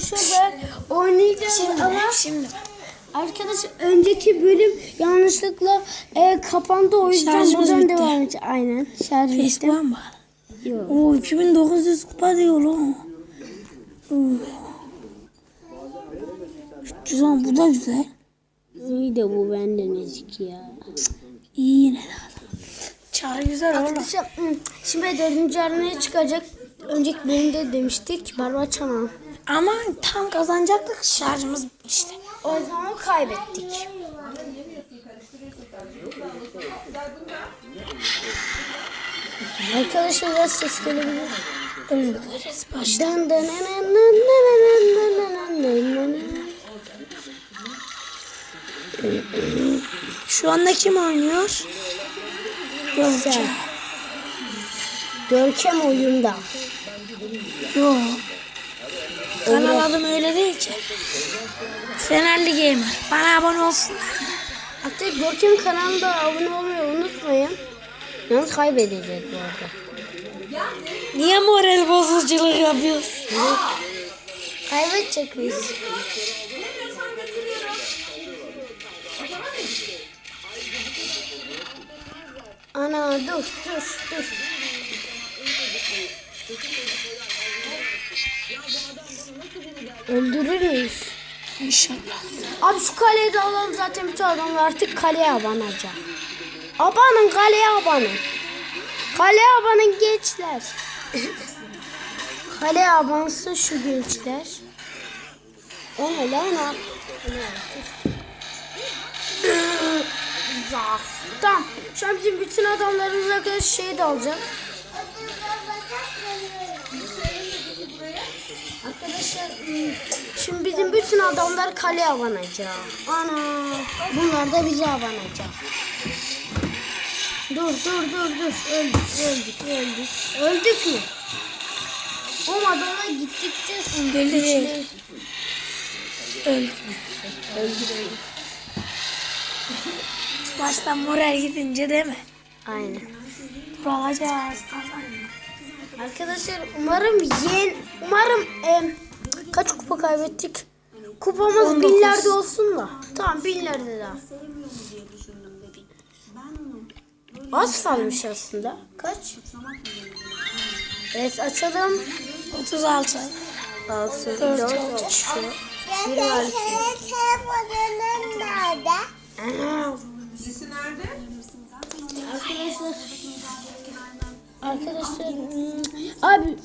Şurada oynayacağız Şimdi, ama şimdi. arkadaş önceki bölüm yanlışlıkla e, kapandı o yüzden Şarjımız buradan bitti. devam edeceğiz. Aynen şarj bitti. Facebook'a mı? Yok. Oo 2900 kupa diyor lan. Oo. 310 bu da güzel. İyi de bu benden ezik ya. İyi yine de adam. Çağrı güzel oğlum. Arkadaşlar şimdi dördüncü arenaya çıkacak. Önceki bölümde demiştik Barbaçama. Ama tam kazanacaktık şarjımız işte. O zaman kaybettik. Arkadaşlar biraz ses gelebilir. Ölüyoruz baştan. Şu anda kim oynuyor? Görkem. Görkem oyunda. Yok. Kanal adım öyle değil ki. Fenerli Gamer. Bana abone olsunlar. Hatta Görkem kanalında abone olmayı unutmayın. Yalnız kaybedecek bu arada. Niye moral bozuculuk yapıyorsun? Kaybedecek biz. Ana dur dur dur. Öldürür müyüz? İnşallah. Abi şu kaleyi de alalım zaten bütün adamlar artık kaleye abanacak. Abanın kaleye abanın. Kaleye abanın gençler. kaleye abansın şu gençler. O ne lan? Zaf. Tamam. Şu an bizim bütün adamlarımız arkadaş şey de alacak. Arkadaşlar ım, şimdi bizim bütün adamlar kaleye abanacak. Ana bunlar da bize abanacak. Dur dur dur dur öldük öldük öldük. Öldük mü? O adamlar gittikçe güçleri- Öldük. Öldük. Baştan moral gidince değil mi? Aynen. Dur alacağız. Kazan. Arkadaşlar umarım yen umarım em, kaç kupa kaybettik? Kupamız 19. binlerde olsun da. Tamam binlerde daha. Az kalmış aslında. Kaç? Evet açalım. 36. 6, Dört 4, oldu. 6, Bir var. telefonun nerede? Ana. Arkadaşlar. Arkadaşlar. hmm, Abi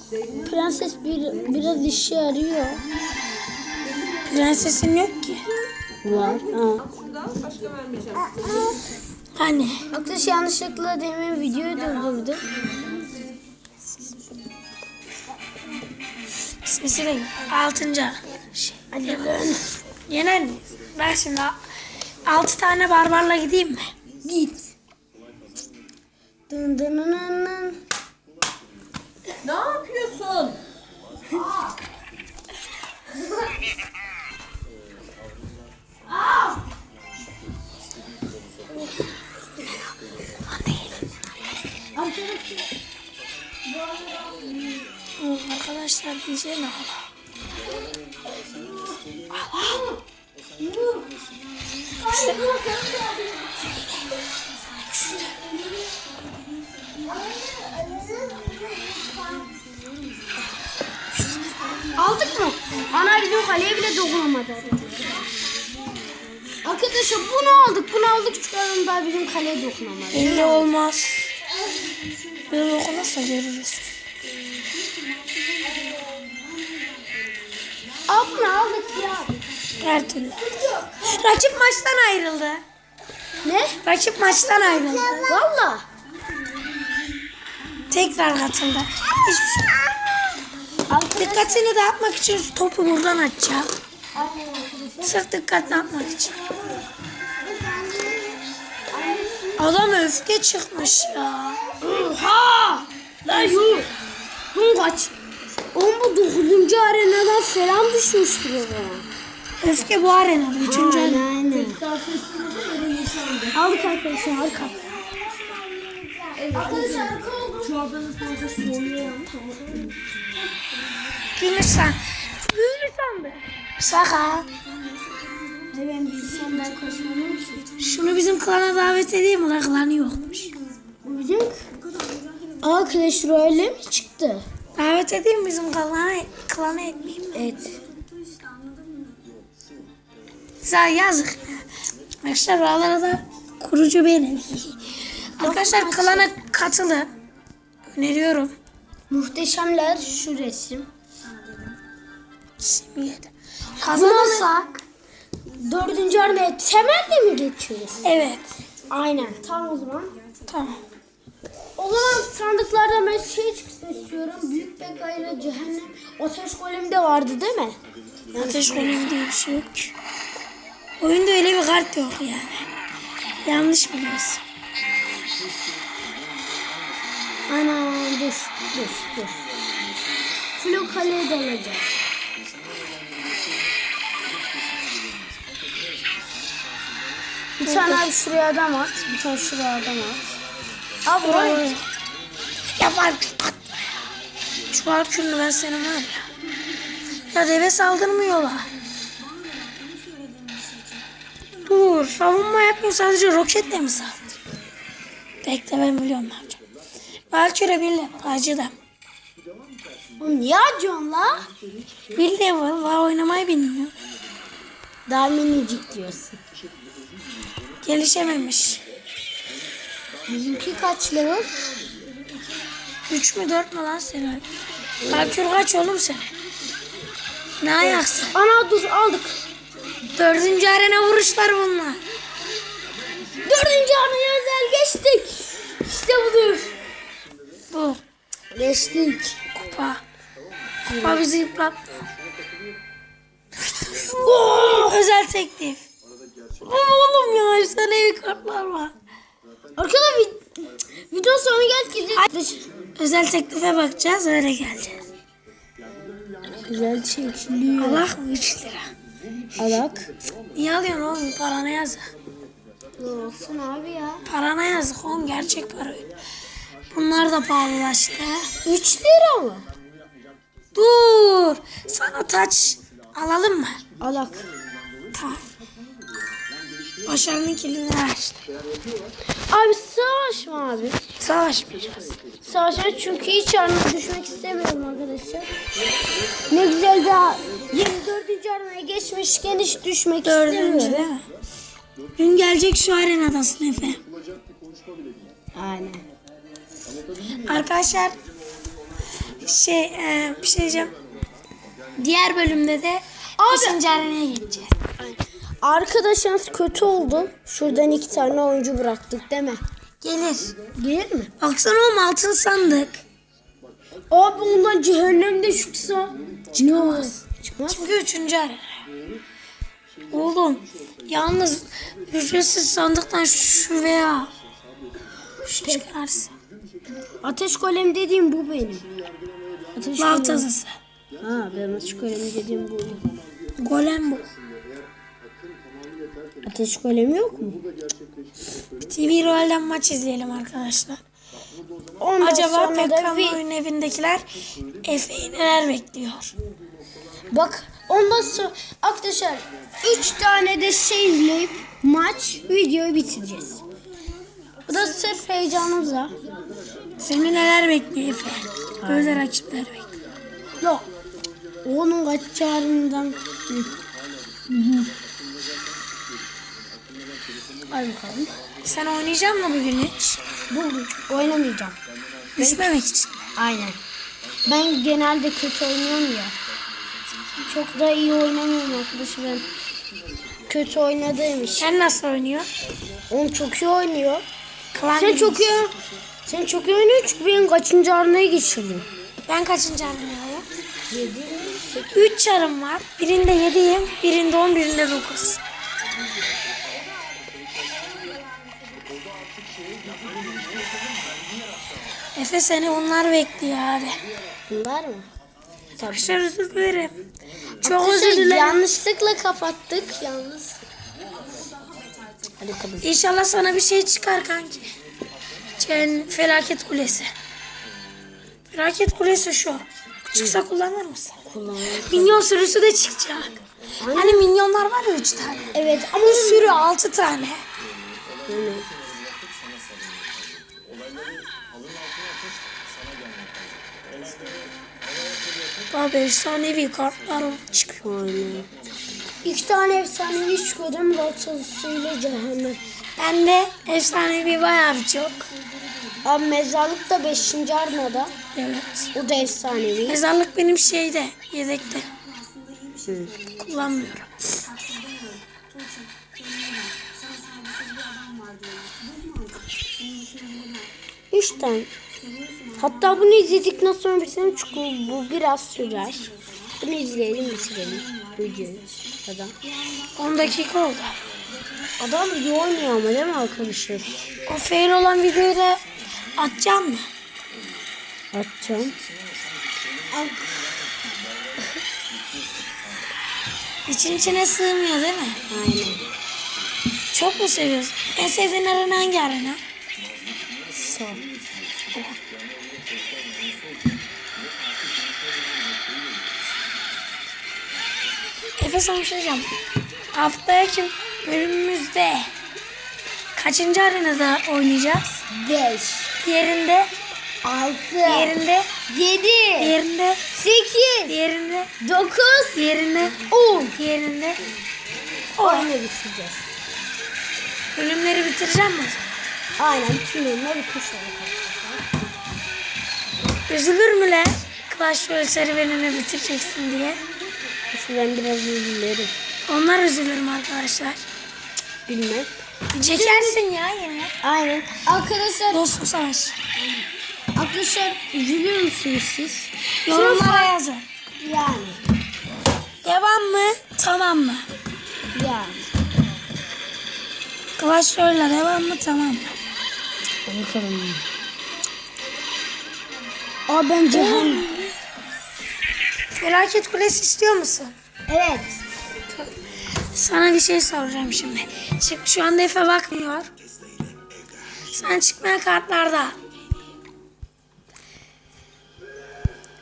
prenses bir biraz işe yarıyor. Prensesin yok ki. Var. Ha. Hani? Arkadaş yanlışlıkla demin videoyu durdurdu. Sesi de altıncı. Hadi Yener miyiz? Ben şimdi altı tane barbarla gideyim mi? Git. Dın dın dın dın. Ne yapıyorsun? Arkadaşlar bize ne Allah. İşte. İşte. Ana bizim kaleye bile dokunamadı. Arkadaşlar bunu aldık. Bunu aldık çıkaralım daha bizim kaleye dokunamadı. Belli olmaz. Böyle okunursa görürüz. Al bunu aldık ya. Her türlü. Rakip maçtan ayrıldı. Ne? Rakip maçtan ayrıldı. Valla. Tekrar katıldı. Hiçbir şey. Dikkatini dağıtmak için topu buradan atacağım. Sırf dikkat dağıtmak için. Adam öfke çıkmış ya. Oha! Lan yuh! Dun kaç. Oğlum bu 9. arenadan falan düşmüştür o zaman. Öfke bu arenada. Üçüncü arena. Aynen. Aldık arkadaşlar harika. Arkadaşlar Çorbanın fazla soğuyor. Gülürsen. Gülürsen yandı. Şaka. Ben ben koşmadım ki. Şunu bizim klana davet edeyim mi? lan? Klanı yokmuş. Bizim... Aa Clash Royale mi çıktı? Davet edeyim bizim klana, klana etmeyeyim mi? Evet. Güzel yazık. Arkadaşlar oralara da kurucu benim. Arkadaşlar klana katılın. Öneriyorum. Muhteşemler şu resim. Simiyet. Kazanırsak. Dördüncü armaya temelli mi geçiyoruz? Evet. Aynen. Tamam o zaman. Tamam. O zaman sandıklardan ben şey çıksın istiyorum. Büyük Beka ile Cehennem Ateş Golemi de vardı değil mi? Ateş golemi diye bir şey yok. Oyunda öyle bir kart yok yani. Yanlış biliyorsun. Ana dur dur dur. Flo kaleye dalacak. Bir tane abi şuraya adam at. Bir tane şuraya adam at. Abi buraya. Ya var at. Şu şunu ben senin var ya. Ya deve saldırmıyorlar. Dur savunma yapmıyor sadece roketle mi saldırıyor? Bekle ben biliyorum ne yapacağım. Valkyrie bile acıdım. Oğlum niye acıyorsun la? Bir var, var oynamayı bilmiyor. Daha minicik diyorsun. Gelişememiş. Bizimki kaç level? Üç mü dört mü lan senin? Valkyrie kaç oğlum sen? Ne ayaksın? Ana dur aldık. Dördüncü arena vuruşlar bunlar. Dördüncü araya özel geçtik. İşte budur. Bu Geçtik. kupa. Kupa bizi yıprattı. Oo, özel teklif. Oğlum ya efsanevi kartlar var. Arkadaşlar vid- video sonu geldi. Özel teklife bakacağız öyle geleceğiz. Güzel çekiliyor. Allah 3 lira. Alak. Niye alıyorsun oğlum parana yazık. Olsun abi ya. Parana yazık oğlum gerçek para öyle. Bunlar da pahalılaştı. 3 lira mı? Dur. Sana taç alalım mı? Alak. Tamam. Başarının kilidini açtı. Abi savaşma abi. Savaşmayacağız. Savaşma çünkü hiç armaya düşmek istemiyorum arkadaşlar. Ne güzel daha 24. armaya geçmişken hiç düşmek Dördüncü istemiyorum. değil mi? Gün gelecek şu arenadasın Efe. Aynen. Arkadaşlar şey e, bir şey diyeceğim. Diğer bölümde de Abi- 5. arenaya geçeceğiz. Arkadaşınız kötü oldu. Şuradan iki tane oyuncu bıraktık değil mi? Gelir. Gelir mi? Baksana oğlum altın sandık. Abi ondan cehennemde çıksa. Çıkmaz. Çıkmaz. Çünkü 3. arena. Oğlum yalnız ücretsiz sandıktan şu veya şu çıkarsın. Ateş golem dediğim bu benim. Ateş Lav golem. tazısı. Ha ben ateş golem dediğim bu. Golem bu. Ateş golemi yok mu? TV Royal'den maç izleyelim arkadaşlar. Ondan Acaba sonra da bir... oyun evindekiler Efe'yi neler bekliyor? Bak ondan sonra arkadaşlar 3 tane de şey izleyip maç videoyu bitireceğiz. Bu da sırf heyecanımıza. Seni neler bekliyor Efe? Böyle rakipler bekliyor. Yok. Onun hı. Hadi bakalım. Sen oynayacak mısın bugün hiç? Bu oynamayacağım. Düşmemek için. Aynen. Ben genelde kötü oynuyorum ya. Çok da iyi oynamıyorum arkadaşım. Kötü oynadığım için. Sen nasıl oynuyorsun? Onu çok iyi oynuyor. Klan Sen çok iyi sen çok iyi oynuyorsun çünkü benim kaçıncı arnaya geçirdin. Ben kaçıncı arenadayım? 3 çarım var. Birinde 7'yim, birinde 10, birinde 9. Efe seni bunlar bekliyor abi. Bunlar mı? Arkadaşlar özür dilerim. Çok Arkadaşlar, özür dilerim. Yanlışlıkla kapattık yalnız. Hadi kapat. İnşallah sana bir şey çıkar kanki. Sen felaket kulesi. Felaket kulesi şu. Çıksa kullanır mısın? Minyon sürüsü de çıkacak. Hani minyonlar var ya 3 tane. Evet ama sürü 6 tane. Abi efsanevi kartlar çıkıyor. iki tane efsanevi çıkıyordum. Rotasıyla cehennem. Ben de efsanevi bayağı bir çok. Abi mezarlık da 5. armada. Evet. O da efsanevi. Mezarlık benim şeyde, yedekte. Kullanmıyorum. Üç tane. Hatta bunu izledikten sonra bitirelim çünkü bu biraz sürer. Bunu izleyelim bitirelim videoyu. Adam. 10 dakika oldu. Adam iyi oynuyor ama değil mi arkadaşlar? O fail olan videoyu da atacağım mı? Atacağım. İçin içine sığmıyor değil mi? Aynen. Çok mu seviyorsun? En sevdiğin arena hangi arena? Sağ. Efe sana bir şey diyeceğim. Haftaki bölümümüzde kaçıncı arenada oynayacağız? 5, Diğerinde, 6, diğerinde, 7, diğerinde, 8, diğerinde, 9, diğerinde, 10. diğerinde. Oyunu bitireceğiz. Bölümleri bitireceğim mi? Aynen tüm oyunlar bitmiş Üzülür müler? Clash Royale serüvenini bitireceksin diye. Ben biraz üzülürüm. Onlar üzülür mü arkadaşlar? Bilmem. Çekersin ya yine. Aynen. Arkadaşlar, Dostluk savaş. arkadaşlar üzülüyor musunuz siz? Yorumlara yazın. Yani. Devam mı? Tamam mı? Yani. Royale'la devam mı? Tamam mı? Bakalım. Aa ben cehennem. Felaket Kulesi istiyor musun? Evet. Sana bir şey soracağım şimdi. Çık, şu anda Efe bakmıyor. Sen çıkmayan kartlarda.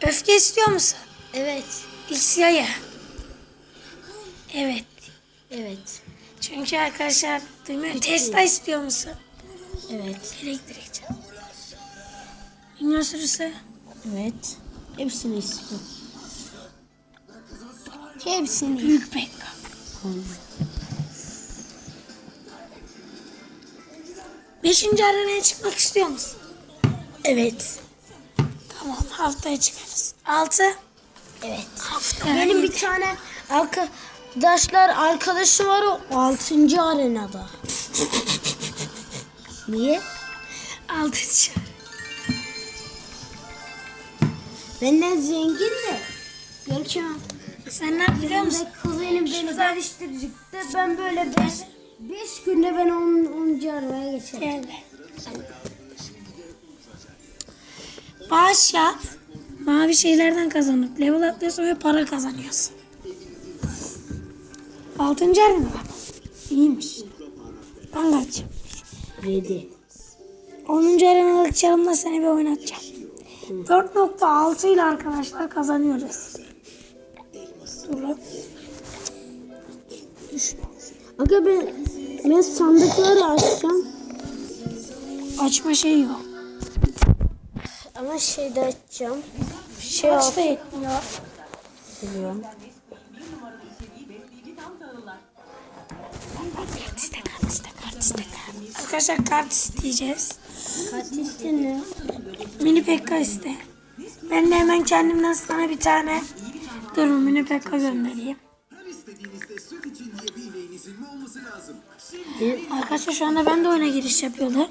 Öfke istiyor musun? Evet. X yayı. Evet. Evet. Çünkü arkadaşlar duymuyor. Tesla istiyor musun? Evet. Elektrikçi. Dünya sürüsü. Evet. Hepsini istiyorum. Hepsini. Büyük Pekka. Beşinci arenaya çıkmak istiyor musun? Evet. Tamam haftaya çıkarız. Altı. Evet. Haftaya. Benim bir tane arkadaşlar arkadaşım var o 6. arenada. Niye? Altıncı. Benden zengin de. Görkem. Sen ne biliyor musun? Kuzenim beni karıştıracaktı. Ben böyle 5 5 günde ben 10. arenaya geçerim. Gel. Bağış yap. Mavi şeylerden kazanıp level atlıyorsun ve para kazanıyorsun. Altıncı arena. İyiymiş. Ben kaç? 7. 10. arenalık çarımla seni bir oynatacağım. 4.6 ile arkadaşlar kazanıyoruz. Dur lan. Aga ben, ben sandıkları açacağım. Açma şey yok. Ama şeyde açacağım. Şey Aç da yetmiyor. biliyorum. Kart iste, kart iste, kart iste. Arkadaşlar kart isteyeceğiz. Katilde ne? Mini Pekka iste. Ben de hemen kendimden sana bir tane dur mini Pekka göndereyim. Arkadaşlar şu anda ben de oyuna giriş yapıyordum.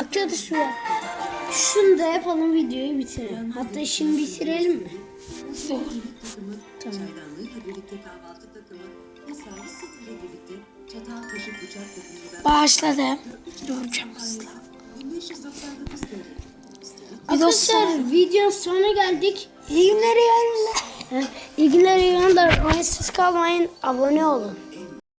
Arkadaşlar şunu da yapalım videoyu bitirelim. Hatta şimdi bitirelim mi? Tamam. Bağışladım. Duracağım hızlı. 1599 TL. Bir dostlar. Arkadaşlar videonun sonuna geldik. İyi günler iyi. İyi günler iyi günler. Kalmayın. Abone olun.